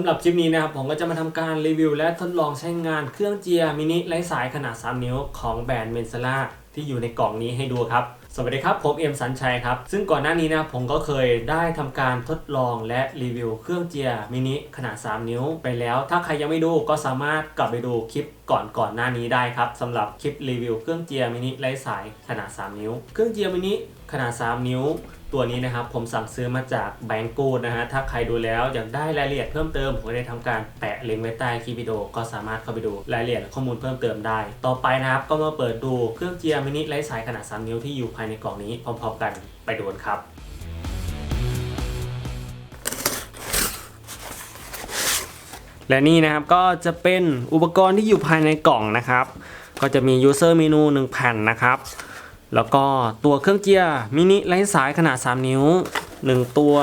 สำหรับคลิปนี้นะครับผมก็จะมาทำการรีวิวและทดลองใช้งานเครื่องเจียร์มินิไร้สายขนาด 3 นิ้วของแบรนด์เมนซ a ล่าที่อยู่ในกล่องนี้ให้ดูครับ สวัสดีครับ ผมเอ็มสันชัยครับ ซึ่งก่อนหน้านี้นะผมก็เคยได้ทำการทดลองและรีวิวเครื่องเจียร์มินิขนาด 3 นิ้วไปแล้ว ถ้าใครยังไม่ดูก็สามารถกลับไปดูคลิป ก่อนก่อนหน้านี้ได้ครับสำหรับคลิปรีวิวเครื่องเจียร์มินิไร้สายขนาด 3 นิ้ว เครื่องเจียร์มินิขนาด 3 นิ้วตัวนี้นะครับผมสั่งซื้อมาจากแบงกูนะฮะ ถ้าใครดูแล้วอยากได้รายละเอียดเพิ่มเติม ผมก็ได้ทำการแปะลิงก์ไว้ใต้คลิปวิดีโอก็สามารถเข้าไปดูรายละเอียดข้อมูลเพิ่มเติมได้ ต่อไปนะครับ ก็มาเปิดดูเครื่องเจียร์มินิไร้สายขนาด 3 นิ้วที่อยู่ภายในกล่องนี้พร้อมๆกันไปดูนครับ และนี่นะครับก็จะเป็นอุปกรณ์ที่อยู่ภายในกล่องนะครับ ก็จะมี user menu 1 แผ่นนะครับ แล้วก็ตัวเครื่องเจียร์มินิไร้สายขนาด 3 นิ้ว 1 ตัว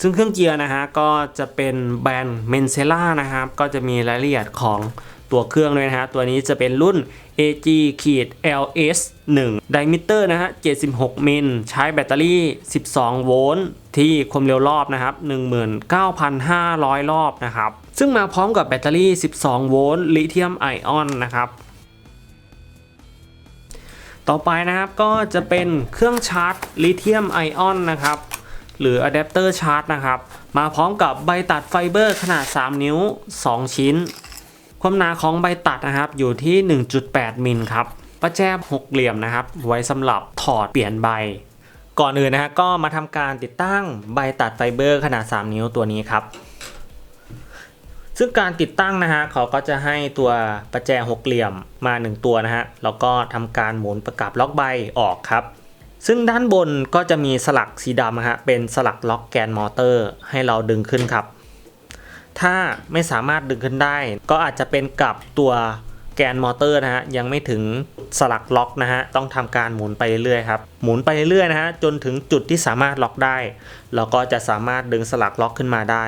ซึ่งเครื่องเจียร์นะฮะก็จะเป็นแบรนด์เมนเซล่านะครับ ก็จะมีรายละเอียดของตัวเครื่องด้วยนะฮะ ตัวนี้จะเป็นรุ่น AG LS 1 diameter นะฮะ 76 มิล ใช้แบตเตอรี่ 12 โวลต์ ที่ความเร็วรอบนะครับ 19,500 รอบนะครับ ซึ่งมาพร้อมกับแบตเตอรี่ 12 โวลต์ ลิเธียมไอออนนะครับ ต่อไปนะครับก็จะเป็นเครื่องชาร์จลิเธียมไอออนนะครับ หรืออะแดปเตอร์ชาร์จนะครับ มาพร้อมกับใบตัดไฟเบอร์ขนาด 3 นิ้ว 2 ชิ้น ความหนาของใบตัดนะครับอยู่ที่ 1.8 มิลครับประแจบหกเหลี่ยมนะครับ ไว้สำหรับถอดเปลี่ยนใบ ก่อนอื่นนะฮะก็มาทำการติดตั้งใบตัดไฟเบอร์ขนาด 3 นิ้วตัวนี้ครับ ซึ่งการติดตั้งนะฮะเขาก็จะให้ตัวประแจหกเหลี่ยมมา 1 ตัวนะฮะแล้วก็ทำการหมุนประกับล็อกใบออกครับซึ่งด้านบนก็จะมีสลักสีดำนะฮะเป็นสลักล็อกแกนมอเตอร์ ให้เราดึงขึ้นครับ ถ้าไม่สามารถดึงขึ้นได้ ก็อาจจะเป็นกับตัวแกนมอเตอร์นะฮะยังไม่ถึงสลักล็อกนะฮะต้องทำการหมุนไปเรื่อยๆครับหมุนไปเรื่อยๆนะฮะจนถึงจุดที่สามารถล็อกได้เราก็จะสามารถดึงสลักล็อกขึ้นมาได้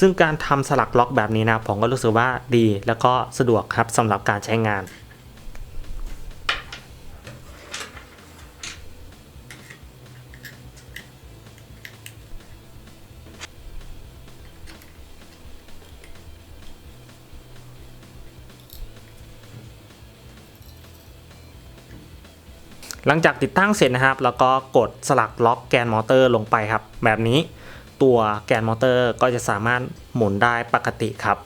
ซึ่งการทำสลักล็อกแบบนี้นะผมก็รู้สึกว่าดี แล้วก็สะดวกครับสำหรับการใช้งาน หลังจากติดตั้งเสร็จนะครับ แล้วก็กดสลักล็อกแกนมอเตอร์ลงไปครับ แบบนี้ตัวแกนมอเตอร์ก็จะสามารถหมุนได้ปกติครับ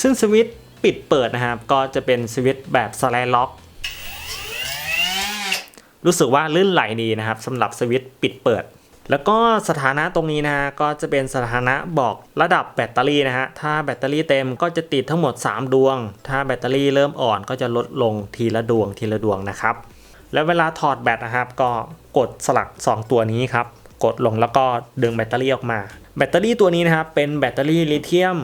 ซึ่งสวิตช์ปิดเปิดนะครับ ก็จะเป็นสวิตช์แบบสไลด์ล็อก รู้สึกว่าลื่นไหลดีนะครับสำหรับสวิตช์ปิดเปิด แล้วก็สถานะตรงนี้นะฮะก็จะเป็นสถานะบอกระดับแบตเตอรี่นะฮะถ้าแบตเตอรี่เต็มก็จะติดทั้งหมด 3 ดวง ถ้าแบตเตอรี่เริ่มอ่อนก็จะลดลงทีละดวงทีละดวงนะครับ แล้วเวลาถอดแบตนะครับก็กดสลัก 2 ตัวนี้ครับกดลงแล้วก็ดึงแบตเตอรี่ออกมา แบตเตอรี่ตัวนี้นะครับเป็นแบตเตอรี่ลิเธียม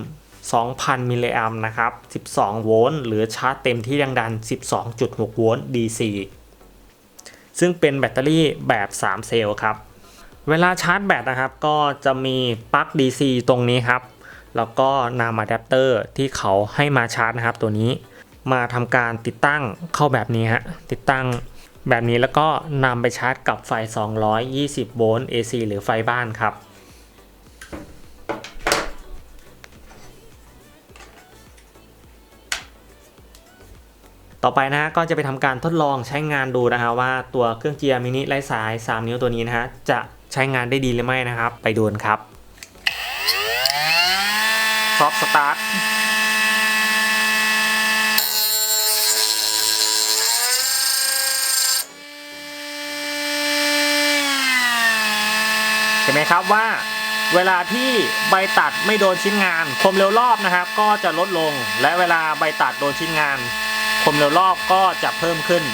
2,000 มิลลิแอมป์นะครับ 12 โวลต์หรือชาร์จเต็มที่แรงดัน 12.6 โวลต์ DC ซึ่งเป็นแบตเตอรี่แบบ 3 เซลล์ครับ เวลาชาร์จแบตนะครับ ก็จะมีปลั๊ก DC ตรงนี้ครับ แล้วก็นำอะแดปเตอร์ที่เขาให้มาชาร์จนะครับ ตัวนี้มาทำการติดตั้งเข้าแบบนี้ฮะติดตั้งแบบนี้แล้วก็นำไปชาร์จกับไฟ 220 โวลต์ AC หรือไฟบ้านครับ ต่อไปนะฮะก็จะไปทำการทดลองใช้งานดูนะฮะว่าตัวเครื่องเจียร์มินิไร้สาย 3 นิ้วตัวนี้นะฮะจะ ใช้งานได้ดีหรือไม่นะครับ ไปดูนครับซอฟสตาร์ทเห็นไหมครับว่าเวลาที่ใบตัดไม่โดนชิ้นงานความเร็วรอบนะครับ ก็จะลดลง และเวลาใบตัดโดนชิ้นงานความเร็วรอบก็จะเพิ่มขึ้น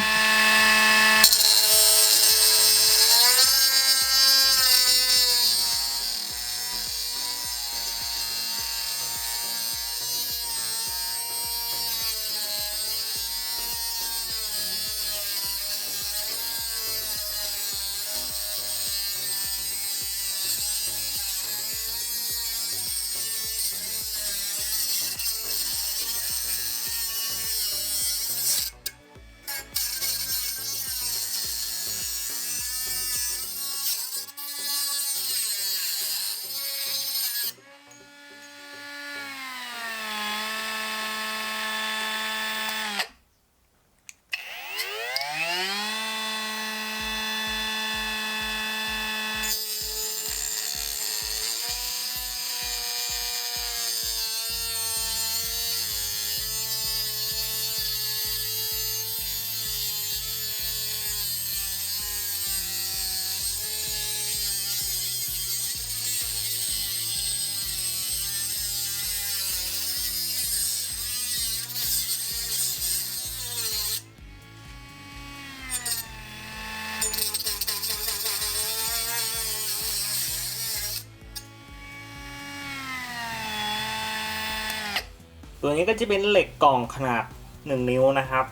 ตัวนี้ก็จะเป็นเหล็กกล่องขนาด 1 นิ้วนะครับ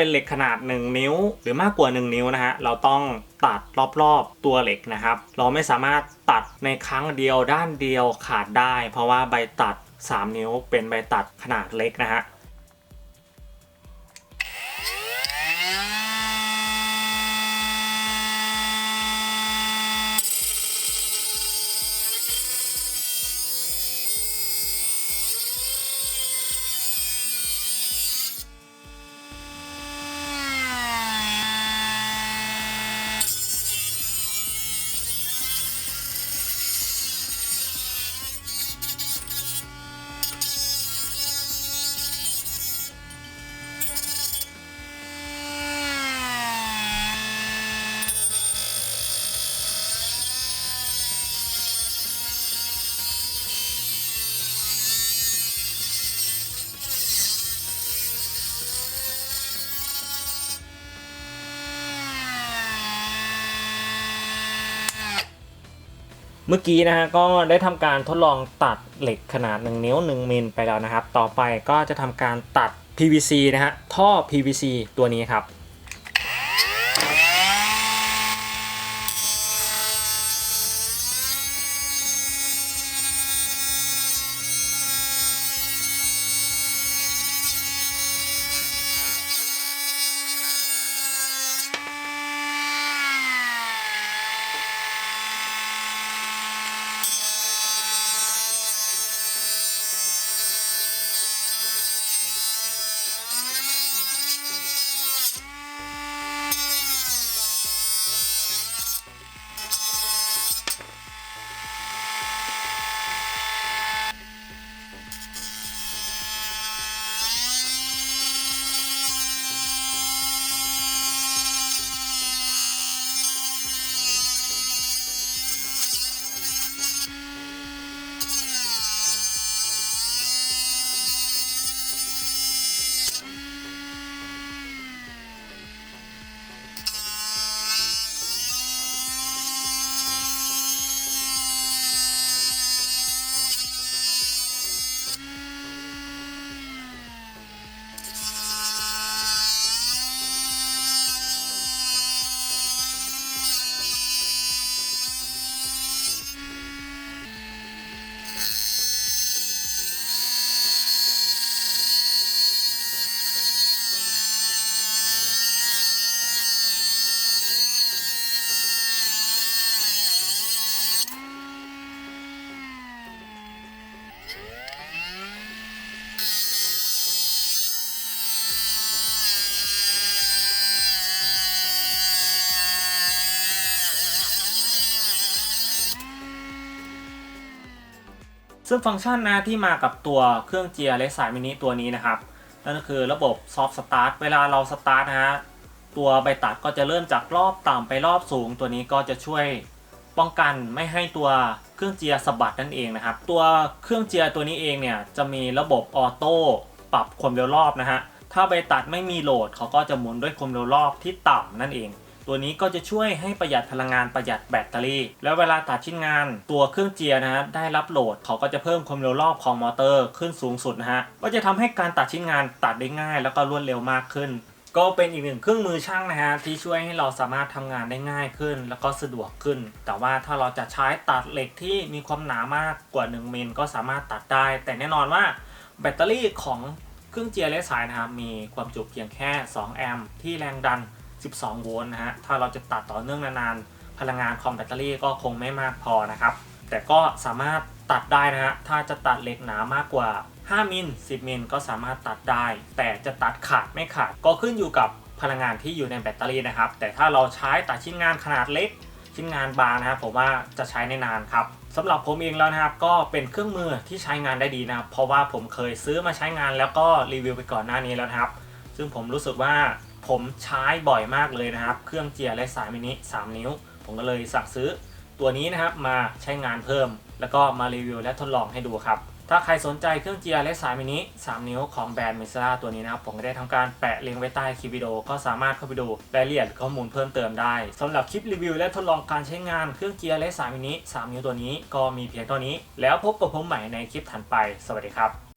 เป็นเหล็กขนาด 1 นิ้ว หรือมากกว่า 1 นิ้วนะฮะเราต้องตัดรอบๆตัวเหล็กนะครับ เราไม่สามารถตัดในครั้งเดียวด้านเดียวขาดได้ เพราะว่าใบตัด 3 นิ้วเป็นใบตัดขนาดเล็กนะฮะ เมื่อกี้นะฮะก็ได้ทำการทดลองตัดเหล็กขนาด 1 นิ้ว 1มิลไปแล้วนะครับ ต่อไปก็จะทำการตัด PVC นะฮะท่อ PVC ตัวนี้ครับ ซึ่งฟังก์ชันนะที่มากับตัวเครื่องเจียร์เลสสายมินิตัวนี้นะครับ นั่นก็คือระบบซอฟต์สตาร์ทเวลาเราสตาร์ทนะฮะตัวใบตัดก็จะเริ่มจากรอบต่ำไปรอบสูง ตัวนี้ก็จะช่วยป้องกันไม่ให้ตัวเครื่องเจียร์สะบัดนั่นเองนะครับ ตัวเครื่องเจียร์ตัวนี้เองเนี่ยจะมีระบบออโต้ปรับความเร็วรอบนะฮะถ้าใบตัดไม่มีโหลดเขาก็จะหมุนด้วยความเร็วรอบที่ต่ำนั่นเอง ตัวนี้ก็จะช่วยให้ประหยัดพลังงานประหยัดแบตเตอรี่ แล้วเวลาตัดชิ้นงานตัวเครื่องเจียนะฮะได้รับโหลดเขาก็จะเพิ่มความเร็วรอบของมอเตอร์ขึ้นสูงสุดนะฮะก็จะทำให้การตัดชิ้นงานตัดได้ง่าย แล้วก็รวดเร็วมากขึ้น ก็เป็นอีกหนึ่งเครื่องมือช่างนะฮะที่ช่วยให้เราสามารถทำงานได้ง่ายขึ้น แล้วก็สะดวกขึ้น แต่ว่าถ้าเราจะใช้ตัดเหล็กที่มีความหนามากกว่า 1 มิลก็สามารถตัดได้ แต่แน่นอนว่าแบตเตอรี่ของเครื่องเจียร์และสายนะครับมีความจุเพียงแค่ 2 แอมป์ที่แรงดัน 12 โวลต์นะฮะ ถ้าเราจะตัดต่อเนื่องนานๆ พลังงานของแบตเตอรี่ก็คงไม่มากพอนะครับ แต่ก็สามารถตัดได้นะฮะ ถ้าจะตัดเหล็กหนามากกว่า 5 มิล 10 มิลก็สามารถตัดได้ แต่จะตัดขาดไม่ขาดก็ขึ้นอยู่กับพลังงานที่อยู่ในแบตเตอรี่นะครับ แต่ถ้าเราใช้ตัดชิ้นงานขนาดเล็ก ชิ้นงานบางนะครับผมว่าจะใช้ในนานครับสำหรับผมเองแล้วนะครับก็เป็นเครื่องมือที่ใช้งานได้ดีนะครับ เพราะว่าผมเคยซื้อมาใช้งานแล้วก็รีวิวไปก่อนหน้านี้แล้วนะครับ ซึ่งผมรู้สึกว่า ผมใช้บ่อยมากเลยนะครับ เครื่องเจียร์และสายมินิ3 นิ้ว ผมก็เลยสั่งซื้อตัวนี้นะครับมาใช้งานเพิ่ม แล้วก็มารีวิวและทดลองให้ดูครับ ถ้าใครสนใจเครื่องเจียร์และสายมินิ3 นิ้วของแบรนด์มิซ a ตัวนี้นะครับ ผมก็ได้ทำการแปะลิงก์ไว้ใต้คลิปวิดีโอก็สามารถเข้าไปดูรายละเอียดข้อมูลเพิ่มเติมได้สำหรับคลิปรีวิวและทดลองการใช้งานเครื่องเจียร์และสายมินิ3 นิ้วตัวนี้ก็มีเพียงเท่านี้ แล้วพบกับผมใหม่ในคลิปถัดไป สวัสดีครับ